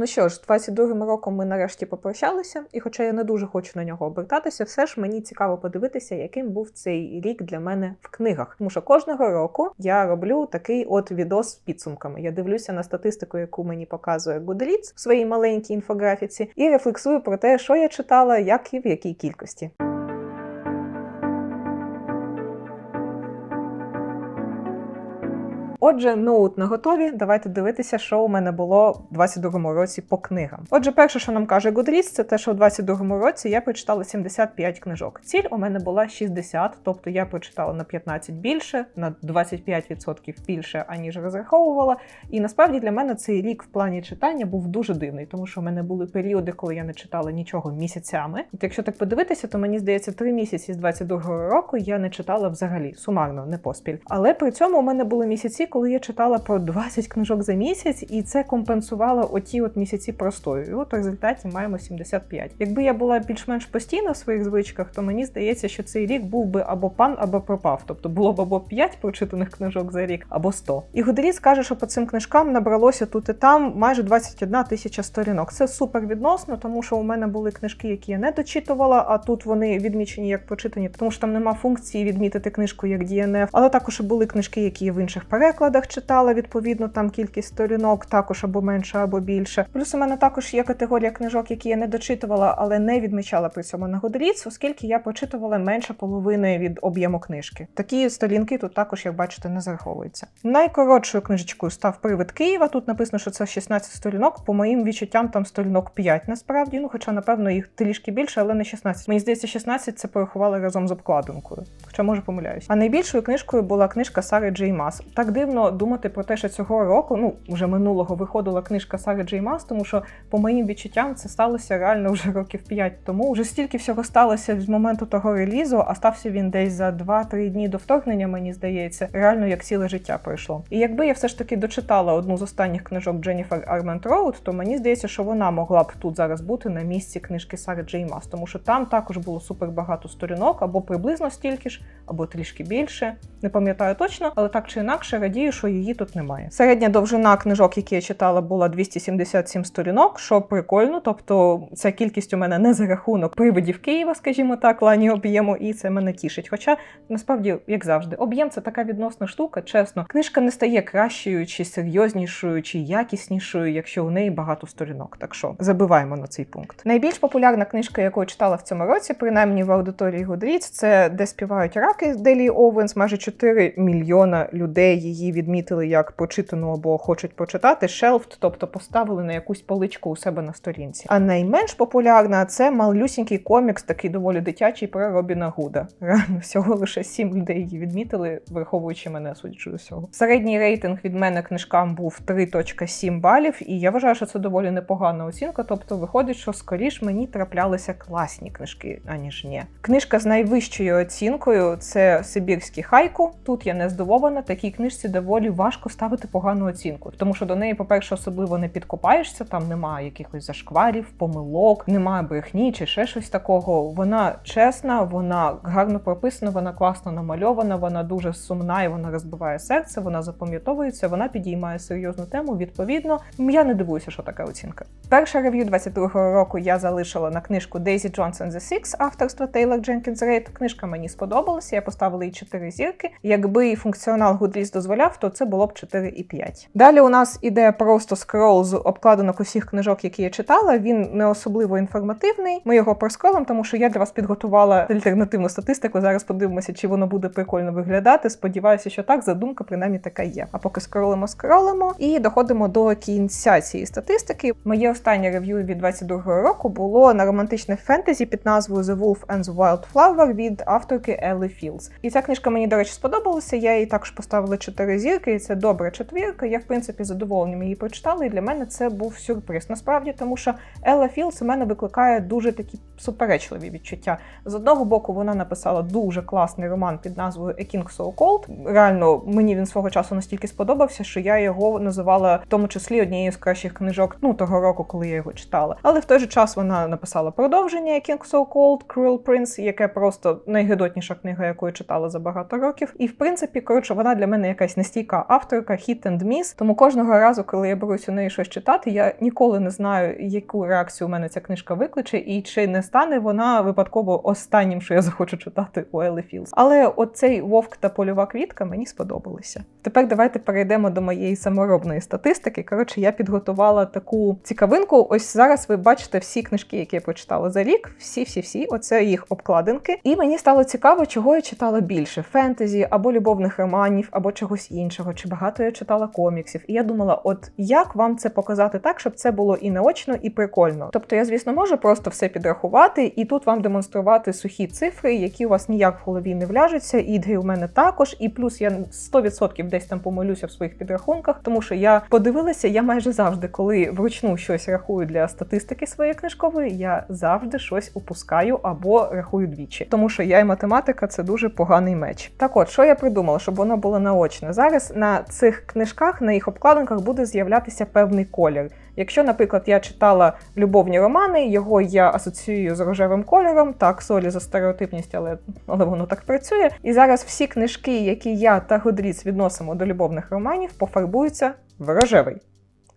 Ну що ж, з 22-м роком ми нарешті попрощалися, і хоча я не дуже хочу на нього обертатися, все ж мені цікаво подивитися, яким був цей рік для мене в книгах. Тому що кожного року я роблю такий от відос з підсумками. Я дивлюся на статистику, яку мені показує Goodreads в своїй маленькій інфографіці, і рефлексую про те, що я читала, як і в якій кількості. Отже, ноут на готові. Давайте дивитися, що у мене було в 22-му році по книгам. Отже, перше, що нам каже Goodreads, це те, що у 22-му році я прочитала 75 книжок. Ціль у мене була 60, тобто я прочитала на 15 більше, на 25% більше, аніж розраховувала. І насправді для мене цей рік в плані читання був дуже дивний, тому що в мене були періоди, коли я не читала нічого місяцями. От якщо так подивитися, то мені здається, три місяці з 22-го року я не читала взагалі сумарно, не поспіль. Але при цьому у мене були місяці, коли я читала про 20 книжок за місяць, і це компенсувало оті от місяці простою. І от в результаті маємо 75. Якби я була більш-менш постійна в своїх звичках, то мені здається, що цей рік був би або пан, або пропав. Тобто було б або 5 прочитаних книжок за рік, або 100. І Гудріс каже, що по цим книжкам набралося тут і там майже 21 тисяча сторінок. Це супер відносно, тому що у мене були книжки, які я не дочитувала, а тут вони відмічені як прочитані, тому що там нема функції відмітити книжку як DNF. Але також були книжки, які є в інших перекладах читала, відповідно, там кількість сторінок також або менше, або більше. Плюс у мене також є категорія книжок, які я не дочитувала, але не відмічала при цьому на Goodreads, оскільки я прочитувала менше половини від об'єму книжки. Такі сторінки тут також, як бачите, не зараховуються. Найкоротшою книжечкою став привид Києва. Тут написано, що це 16 сторінок. По моїм відчуттям, там сторінок 5 насправді. Ну, хоча, напевно, їх трішки більше, але не 16. Мені здається, 16 це порахували разом з обкладинкою. Хоча може помиляюсь. А найбільшою книжкою була книжка Сари Джей Мас. Так дивно думати про те, що цього року, ну вже минулого, виходила книжка Сари Джей Мас, тому що, по моїм відчуттям, це сталося реально вже років 5 тому. Вже стільки всього сталося з моменту того релізу, а стався він десь за 2-3 дні до вторгнення, мені здається, реально як ціле життя пройшло. І якби я все ж таки дочитала одну з останніх книжок Дженніфер Армент Роуд, то мені здається, що вона могла б тут зараз бути на місці книжки Сари Джей Мас, тому що там також було супер багато сторінок, або приблизно стільки ж, або трішки більше. Не пам'ятаю точно, але так чи інакше радію, що її тут немає. Середня довжина книжок, які я читала, була 277 сторінок, що прикольно. Тобто ця кількість у мене не за рахунок привидів Києва, скажімо так, лані об'єму, і це мене тішить. Хоча насправді, як завжди, об'єм це така відносна штука. Чесно, книжка не стає кращою, чи серйознішою, чи якіснішою, якщо у неї багато сторінок. Так що забиваємо на цей пункт. Найбільш популярна книжка, яку я читала в цьому році, принаймні в аудиторії Goodreads, це де співають раки Делі Овенс. Майже 4 мільйона людей її відмітили як прочитану або хочуть прочитати. Shelved, тобто поставили на якусь поличку у себе на сторінці. А найменш популярна це малюсінький комікс, такий доволі дитячий про Робіна Гуда. Реально всього лише 7 людей її відмітили, враховуючи мене судячи усього. Середній рейтинг від мене книжкам був 3.7 балів, і я вважаю, що це доволі непогана оцінка. Тобто, виходить, що скоріш мені траплялися класні книжки, аніж ні. Книжка з найвищою оцінкою це Сибірський хайку. Тут я не здивована. Такій книжці доволі важко ставити погану оцінку, тому що до неї, по-перше, особливо не підкопаєшся. Там немає якихось зашкварів, помилок, немає брехні чи ще щось такого. Вона чесна, вона гарно прописана, вона класно намальована, вона дуже сумна і вона розбиває серце. Вона запам'ятовується, вона підіймає серйозну тему. Відповідно, я не дивуюся, що така оцінка. Перше рев'ю 22-го року я залишила на книжку Daisy Johnson The Six авторства Тейлор Дженкінс Рейд. Книжка мені сподобалася. Я поставила їй 4 зірки. Якби функціонал Goodreads дозволяв, то це було б 4,5. Далі у нас іде просто скрол з обкладинок усіх книжок, які я читала. Він не особливо інформативний. Ми його проскролимо, тому що я для вас підготувала альтернативну статистику. Зараз подивимося, чи воно буде прикольно виглядати. Сподіваюся, що так. Задумка принаймні така є. А поки скролимо, скролимо і доходимо до кінця цієї статистики. Моє останнє рев'ю від 22-го року було на романтичне фентезі під назвою The Wolf and the Wild Flower від авторки Елли Філз. І ця книжка мені, до речі, сподобалася. Я їй також поставила 4 зірки, і це добра четвірка. Я, в принципі, задоволенням її прочитала, і для мене це був сюрприз. Насправді, тому що Елла Філз у мене викликає дуже такі суперечливі відчуття. З одного боку, вона написала дуже класний роман під назвою A King So Cold. Реально, мені він свого часу настільки сподобався, що я його називала в тому числі однією з кращих книжок ну того року, коли я його читала. Але в той же час вона написала продовження A King So Cold, Cruel Prince, яке просто найгидотніша книга, яку я читала за багато років. І в принципі, коротше, вона для мене якась стійка авторка Hit and Miss, тому кожного разу, коли я берусь у неї щось читати, я ніколи не знаю, яку реакцію у мене ця книжка викличе, і чи не стане вона випадково останнім, що я захочу читати у Елли Філз. Але оцей вовк та польова квітка мені сподобалися. Тепер давайте перейдемо до моєї саморобної статистики. Коротше, я підготувала таку цікавинку. Ось зараз ви бачите всі книжки, які я прочитала за рік. Всі, всі, всі. Оце їх обкладинки. І мені стало цікаво, чого я читала більше: фентезі або любовних романів, або чогось іншого, чи багато я читала коміксів. І я думала, от як вам це показати так, щоб це було і наочно, і прикольно. Тобто, я, звісно, можу просто все підрахувати і тут вам демонструвати сухі цифри, які у вас ніяк в голові не вляжуться. Ідги у мене також, і плюс я 100% десь там помилюся в своїх підрахунках, тому що я подивилася, я майже завжди, коли вручну щось рахую для статистики своєї книжкової, я завжди щось упускаю або рахую двічі, тому що я і математика це дуже поганий меч. Так от, що я придумала, щоб воно було наочне. Зараз на цих книжках, на їх обкладинках буде з'являтися певний колір. Якщо, наприклад, я читала любовні романи, його я асоціюю з рожевим кольором, так, солі за стереотипність, але, але воно так працює. І зараз всі книжки, які я та Годріц відносимо до любовних романів, пофарбуються в рожевий.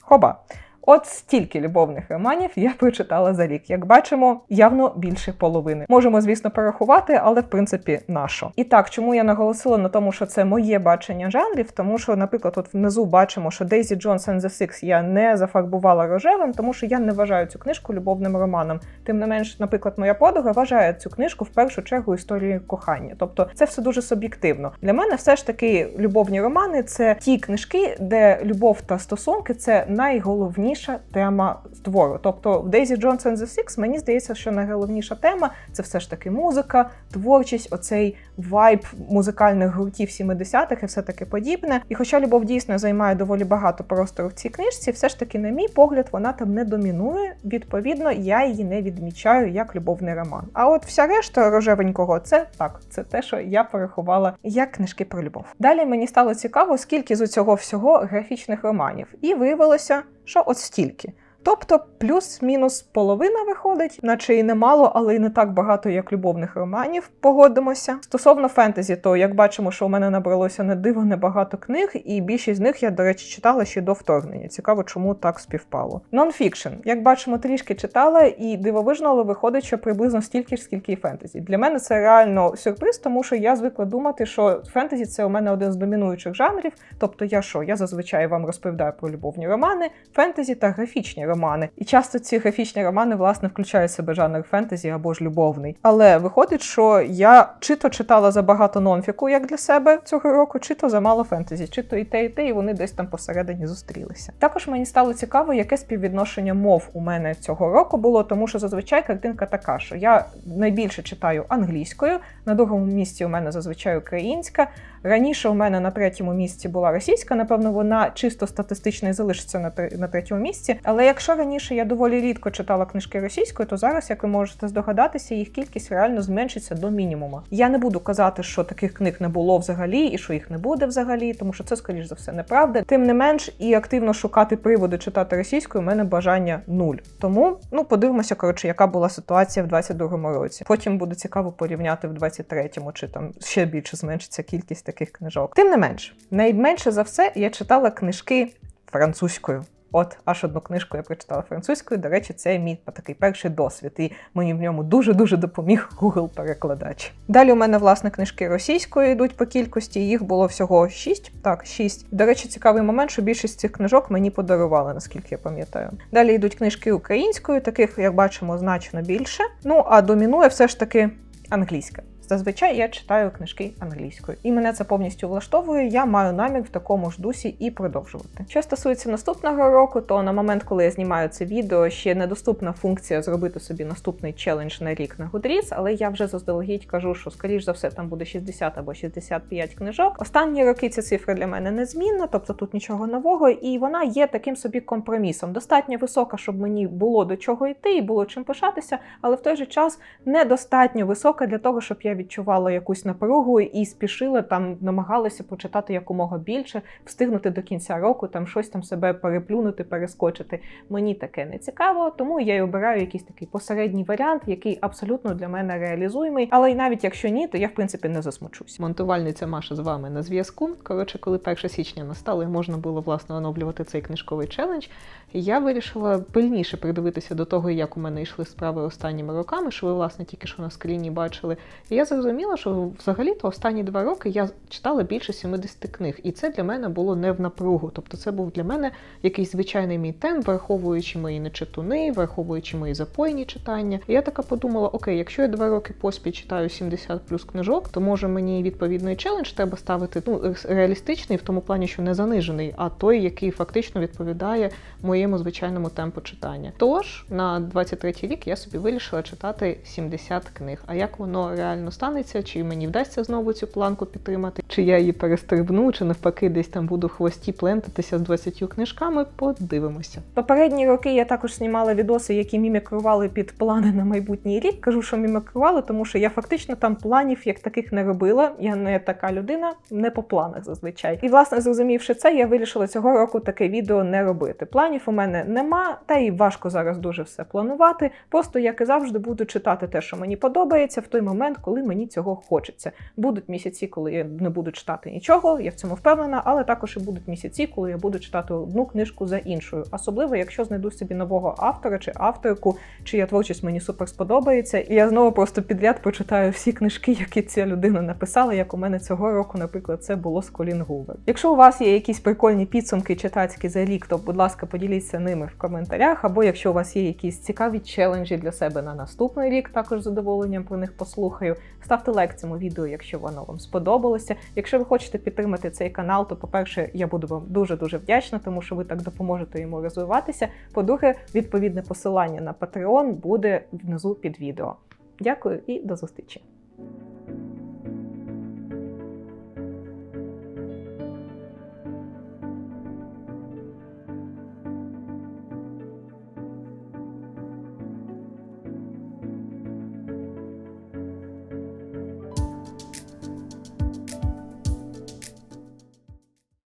Хоба. От стільки любовних романів я прочитала за рік. Як бачимо, явно більше половини. Можемо, звісно, порахувати, але в принципі нашо. І так, чому я наголосила на тому, що це моє бачення жанрів, тому що, наприклад, от внизу бачимо, що Daisy Jones and the Six я не зафарбувала рожевим, тому що я не вважаю цю книжку любовним романом. Тим не менш, наприклад, моя подруга вважає цю книжку в першу чергу історією кохання. Тобто це все дуже суб'єктивно. Для мене все ж таки любовні романи це ті книжки, де любов та стосунки це найголовніше найголовніша тема твору. Тобто в Daisy Jones and the Six мені здається, що найголовніша тема це все ж таки музика, творчість, оцей вайб музикальних гуртів 70-х і все таке подібне. І хоча любов дійсно займає доволі багато простору в цій книжці, все ж таки, на мій погляд, вона там не домінує. Відповідно, я її не відмічаю як любовний роман. А от вся решта рожевенького це так, це те, що я порахувала як книжки про любов. Далі мені стало цікаво, скільки з цього всього графічних романів, і виявилося що от стільки. Тобто плюс-мінус половина виходить, наче і немало, але й не так багато, як любовних романів. Погодимося. Стосовно фентезі, то як бачимо, що у мене набралося не диво небагато книг, і більшість з них я, до речі, читала ще до вторгнення. Цікаво, чому так співпало. Нонфікшн, як бачимо, трішки читала, і дивовижно, але виходить, що приблизно стільки ж, скільки і фентезі. Для мене це реально сюрприз, тому що я звикла думати, що фентезі це у мене один з домінуючих жанрів. Тобто, я що? Я зазвичай вам розповідаю про любовні романи, фентезі та графічні романи романи. І часто ці графічні романи, власне, включають в себе жанр фентезі або ж любовний. Але виходить, що я чи то читала забагато нонфіку, як для себе цього року, чи то замало фентезі, чи то і те, і те, і вони десь там посередині зустрілися. Також мені стало цікаво, яке співвідношення мов у мене цього року було, тому що зазвичай картинка така, що я найбільше читаю англійською, на другому місці у мене зазвичай українська. Раніше у мене на третьому місці була російська, напевно, вона чисто статистично і залишиться на на третьому місці. Але якщо раніше я доволі рідко читала книжки російською, то зараз, як ви можете здогадатися, їх кількість реально зменшиться до мінімуму. Я не буду казати, що таких книг не було взагалі і що їх не буде взагалі, тому що це, скоріш за все, неправда. Тим не менш, і активно шукати приводи читати російською у мене бажання нуль. Тому ну подивимося, коротше, яка була ситуація в 22-му році. Потім буде цікаво порівняти в 23-му, чи там ще більше зменшиться кількість таких книжок. Тим не менш, найменше за все я читала книжки французькою. От аж одну книжку я прочитала французькою. До речі, це мій такий перший досвід, і мені в ньому дуже-дуже допоміг Google-перекладач. Далі у мене, власне, книжки російською йдуть по кількості, їх було всього шість. Так, шість. До речі, цікавий момент, що більшість цих книжок мені подарували, наскільки я пам'ятаю. Далі йдуть книжки українською, таких, як бачимо, значно більше. Ну а домінує все ж таки англійська. Зазвичай я читаю книжки англійською, і мене це повністю влаштовує. Я маю намір в такому ж дусі і продовжувати. Що стосується наступного року, то на момент, коли я знімаю це відео, ще недоступна функція зробити собі наступний челендж на рік на Goodreads, але я вже заздалегідь кажу, що скоріш за все там буде 60 або 65 книжок. Останні роки ця цифра для мене незмінна, тобто тут нічого нового, і вона є таким собі компромісом. Достатньо висока, щоб мені було до чого йти і було чим пишатися, але в той же час недостатньо висока для того, щоб я відчувала якусь напругу і спішила там, намагалася прочитати якомога більше, встигнути до кінця року, там щось там себе переплюнути, перескочити. Мені таке не цікаво, тому я й обираю якийсь такий посередній варіант, який абсолютно для мене реалізуємий. Але й навіть якщо ні, то я в принципі не засмучусь. Монтувальниця Маша з вами на зв'язку. Коротше, коли 1 січня настало, і можна було власне оновлювати цей книжковий челендж. Я вирішила пильніше придивитися до того, як у мене йшли справи останніми роками, що ви власне тільки що на скріні бачили. І я зрозуміла, що взагалі-то останні два роки я читала більше 70 книг, і це для мене було не в напругу. Тобто, це був для мене якийсь звичайний мій темп, враховуючи мої нечитуни, враховуючи мої запойні читання. І я така подумала: окей, якщо я два роки поспіль читаю 70 плюс книжок, то може мені відповідний челендж треба ставити ну реалістичний в тому плані, що не занижений, а той, який фактично відповідає моєму звичайному темпу читання. Тож на 23-й рік я собі вирішила читати 70 книг. А як воно реально станеться? Чи мені вдасться знову цю планку підтримати, чи я її перестрибну, чи навпаки, десь там буду в хвості плентатися з 20 книжками? Подивимося. Попередні роки я також знімала відоси, які мімікрували під плани на майбутній рік. Кажу, що мімікрували, тому що я фактично там планів як таких не робила. Я не така людина, не по планах зазвичай. І власне зрозумівши це, я вирішила цього року таке відео не робити. Планів у мене нема, та й важко зараз дуже все планувати. Просто як і завжди буду читати те, що мені подобається, в той момент, коли мені цього хочеться. Будуть місяці, коли я не буду читати нічого, я в цьому впевнена, але також і будуть місяці, коли я буду читати одну книжку за іншою. Особливо, якщо знайду собі нового автора чи авторку, чия творчість мені супер сподобається, і я знову просто підряд прочитаю всі книжки, які ця людина написала. Як у мене цього року, наприклад, це було з Колін Гувер. Якщо у вас є якісь прикольні підсумки читацькі за рік, то будь ласка, поділіться ними в коментарях. Або якщо у вас є якісь цікаві челенджі для себе на наступний рік, також з задоволенням про них послухаю. Ставте лайк цьому відео, якщо воно вам сподобалося. Якщо ви хочете підтримати цей канал, то по-перше, я буду вам дуже дуже вдячна, тому що ви так допоможете йому розвиватися. По-друге, відповідне посилання на Patreon буде внизу під відео. Дякую і до зустрічі!